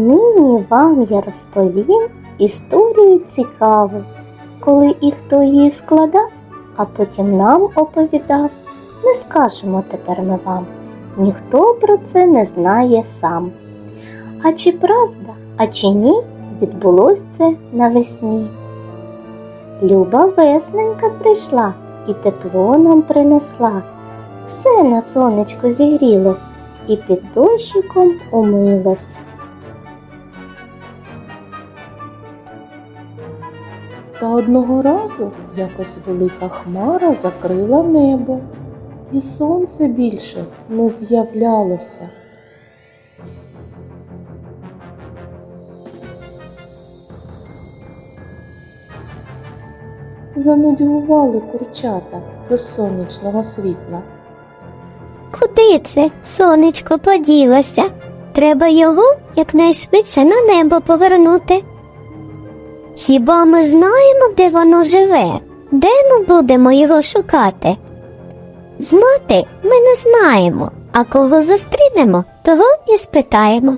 Нині вам я розповім історію цікаву, коли і хто її складав, а потім нам оповідав. Не скажемо тепер ми вам, ніхто про це не знає сам. А чи правда, а чи ні, відбулось це навесні. Люба весненька прийшла і тепло нам принесла. Все на сонечко зігрілось і під дощиком умилось. Та одного разу якось велика хмара закрила небо, і сонце більше не з'являлося. Занудьгували курчата без сонячного світла. Куди це сонечко поділося? Треба його якнайшвидше на небо повернути. Хіба ми знаємо, де воно живе? Де ми будемо його шукати? Знати ми не знаємо, а кого зустрінемо, того і спитаємо.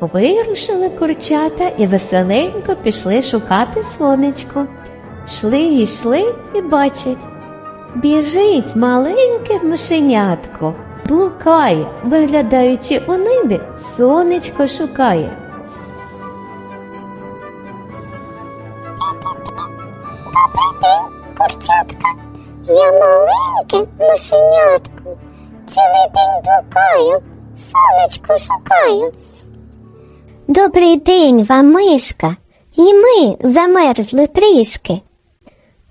Вирушили курчата і веселенько пішли шукати сонечко. Шли й йшли і бачать. Біжить маленьке мишенятко, блукає, виглядаючи у небі, сонечко шукає. Я маленьке мишенятко, цілий день блукаю, сонечко шукаю. Добрий день вам, мишка, і ми замерзли трішки.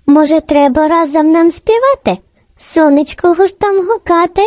Може, треба разом нам співати, сонечко гуртом гукати?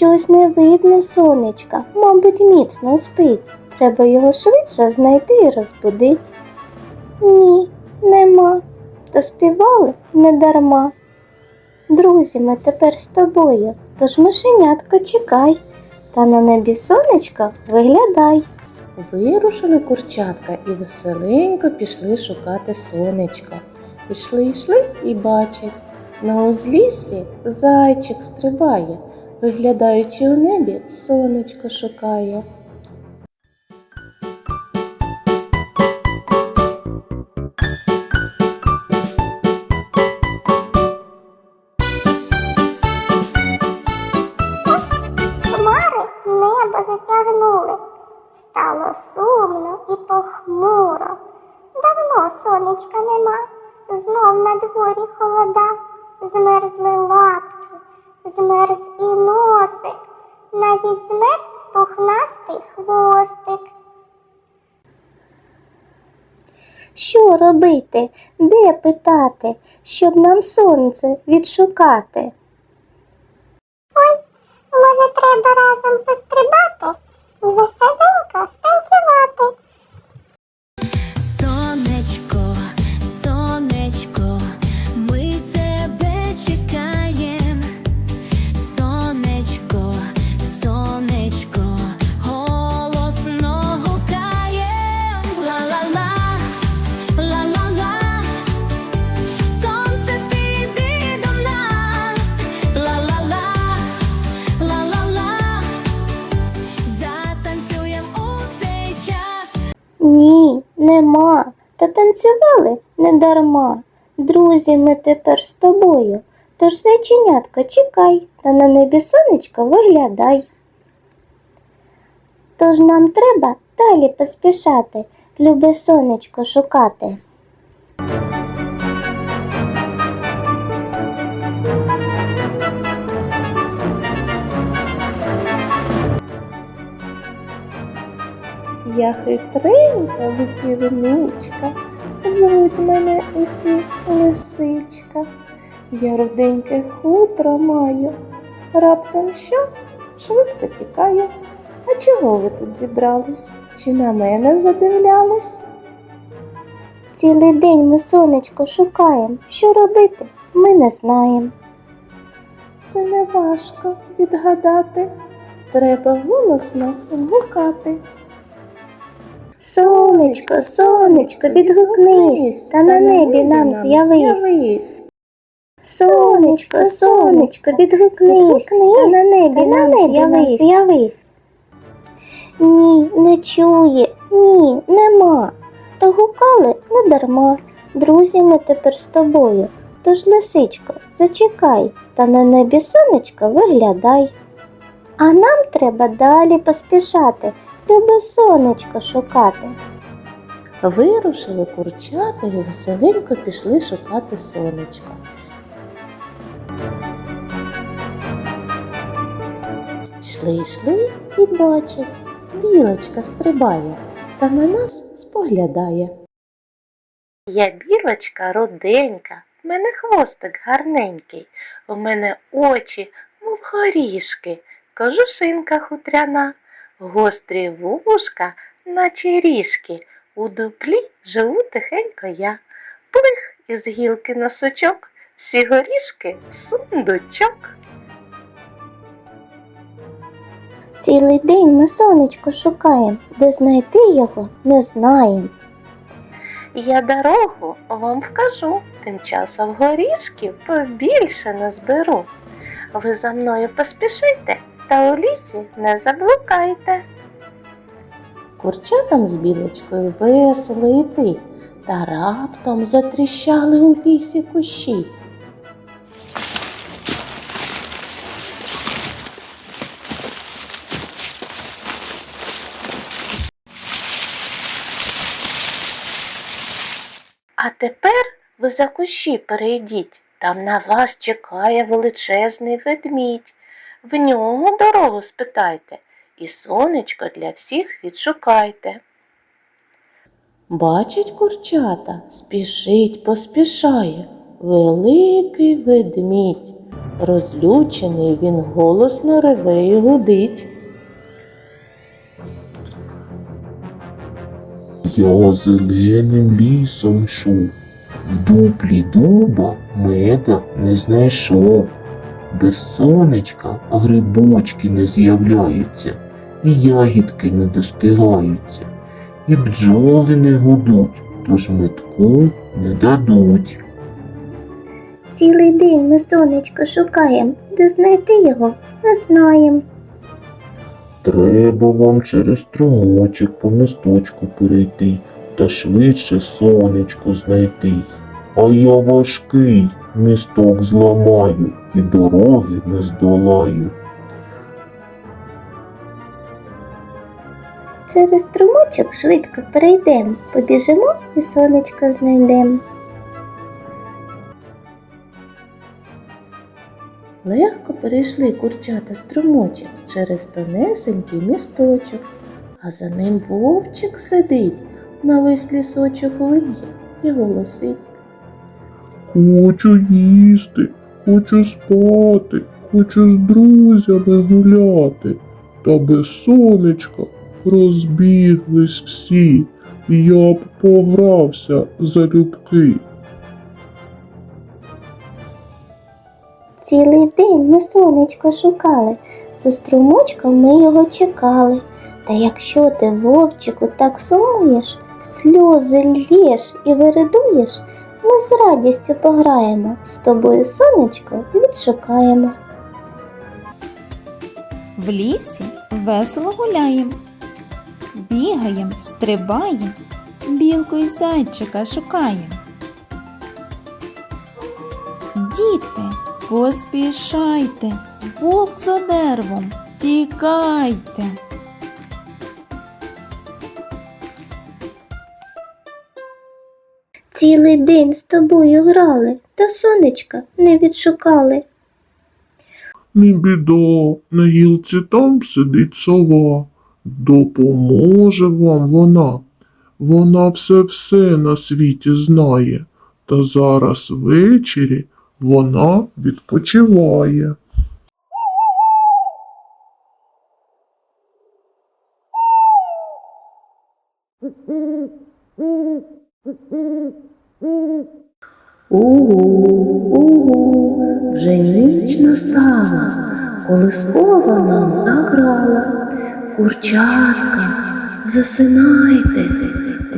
Щось не видно сонечка, мабуть, міцно спить. Треба його швидше знайти і розбудить. Ні, нема. Та співали не дарма. Друзі, ми тепер з тобою, тож мишенятко чекай, та на небі сонечко виглядай. Вирушили курчатка і веселенько пішли шукати сонечка. Ішли, йшли і бачать, на узліссі зайчик стрибає, виглядаючи у небі, сонечко шукає. Хмари небо затягнули. Стало сумно і похмуро. Давно сонечка нема, знов на дворі холода. Змерзли лапки, змерз і носик, навіть змерз пухнастий хвостик. Що робити? Де питати, щоб нам сонце відшукати? Ой, Може, треба разом пострибати і веселенько станцювати. Та танцювали недарма. Друзі, ми тепер з тобою, Тож зайченятка чекай, та на небі сонечко виглядай. Тож нам треба далі поспішати, любе сонечко шукати. Я хитренька витівничка, звуть мене усі лисичка. Я руденьке хутро маю, раптом що швидко тікаю. А чого ви тут зібрались? Чи на мене задивлялись? Цілий день ми сонечко шукаємо. Що робити? Ми не знаємо. Це не важко відгадати. Треба голосно гукати. Сонечко, сонечко, відгукнись, та на небі нам з'явись. Сонечко, сонечко, відгукнись, та на небі нам з'явись. Ні, не чує, ні, нема. Та гукали не дарма. Друзі ми тепер з тобою. Тож, лисичко, зачекай, та на небі сонечко виглядай. А нам треба далі поспішати, любе сонечко шукати. Вирушили курчата і веселенько пішли шукати сонечко. Йшли, йшли і бачать, білочка стрибає та на нас споглядає. Я білочка руденька, в мене хвостик гарненький, у мене очі, мов горішки, кожушинка хутряна, гострі вушка, наче ріжки. У дуплі живу тихенько я. Плих із гілки на сучок, всі горішки в сундучок. Цілий день ми сонечко шукаємо, де знайти його не знаємо. Я дорогу вам вкажу, тим часом горішків побільше назберу. Ви за мною поспішайте та у лісі не заблукайте. Курчатам з білочкою весело йти, та раптом затріщали у лісі кущі. А тепер ви за кущі перейдіть, там на вас чекає величезний ведмідь. В нього дорогу спитайте і сонечко для всіх відшукайте. Бачить курчата, спішить, поспішає. Великий ведмідь. Розлючений він голосно реве і гудить. Я зеленим лісом йшов, в дуплі дуба меда не знайшов. Без сонечка грибочки не з'являються, і ягідки не достигаються, і бджоли не гудуть, тож метку не дадуть. Цілий день ми сонечко шукаємо, де знайти його не знаємо. Треба вам через струмочок по місточку перейти та швидше сонечко знайти. А я важкий, місток зламаю і дороги не здолаю. Через струмочок швидко перейдемо, побіжимо і сонечко знайдемо. Легко перейшли курчата струмочок через тонесенький місточок, а за ним вовчик сидить, на весь лісочок виє і голосить. Хочу їсти, хочу спати, хочу з друзями гуляти. Та без сонечка розбіглись всі, я б погрався залюбки. Цілий день ми сонечко шукали, за струмочком ми його чекали. Та якщо ти, вовчику, так сумуєш, сльози лєш і виридуєш, ми з радістю пограємо, з тобою сонечко відшукаємо. В лісі весело гуляєм, бігаєм, стрибаєм, білку й зайчика шукаєм. Діти, Поспішайте, вовк за деревом, тікайте. Цілий день з тобою грали, та сонечка не відшукали. Не біда, на гілці там сидить сова. Допоможе вам вона. Вона все-все на світі знає, та зараз ввечері вона відпочиває. Угу, угу, вже ніч настала, колискова нам заграла. Курчатка, засинайте,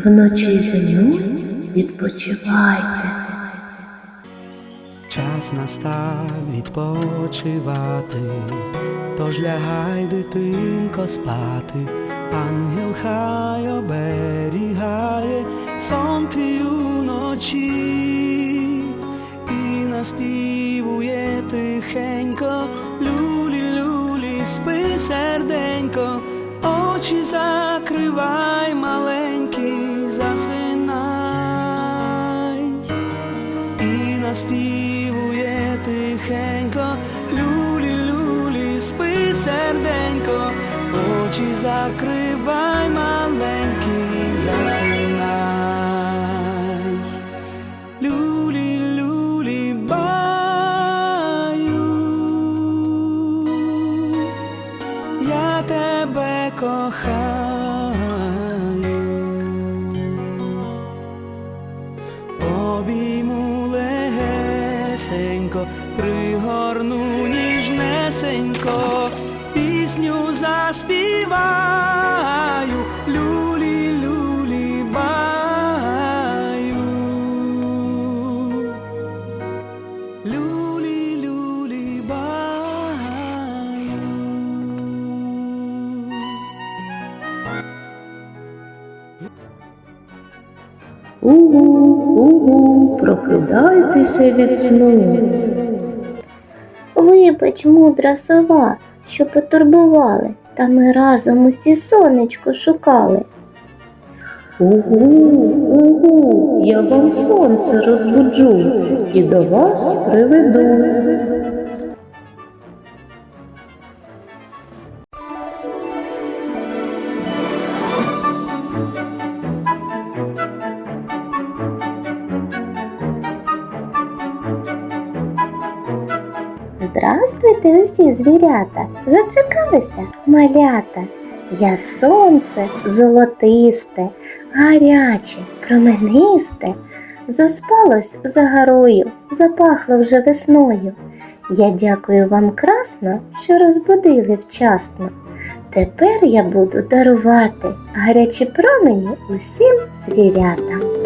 вночі зі відпочивайте. Час настав відпочивати, тож лягай, дитинко, спати, ангел хай оберігає сон твій уночі і наспівує тихенько, люлі, люлі, спи серденько, очі закривай, маленький, засинай. І наспівує тихенько, люлі, люлі, спи серденько, очі закривай, маленький, легесенько, пригорну ніжнесенько, пісню заспіваю, Угу, угу, прокидайтеся від сну. Вибач, мудра сова, що потурбували, та ми разом усі сонечко шукали. Угу, угу, я вам сонце розбуджу і до вас приведу. Здравствуйте усі звірята, зачекалися малята. Я сонце золотисте, гаряче, променисте. Заспалось за горою, запахло вже весною. Я дякую вам красно, що розбудили вчасно. Тепер я буду дарувати гарячі промені усім звірятам.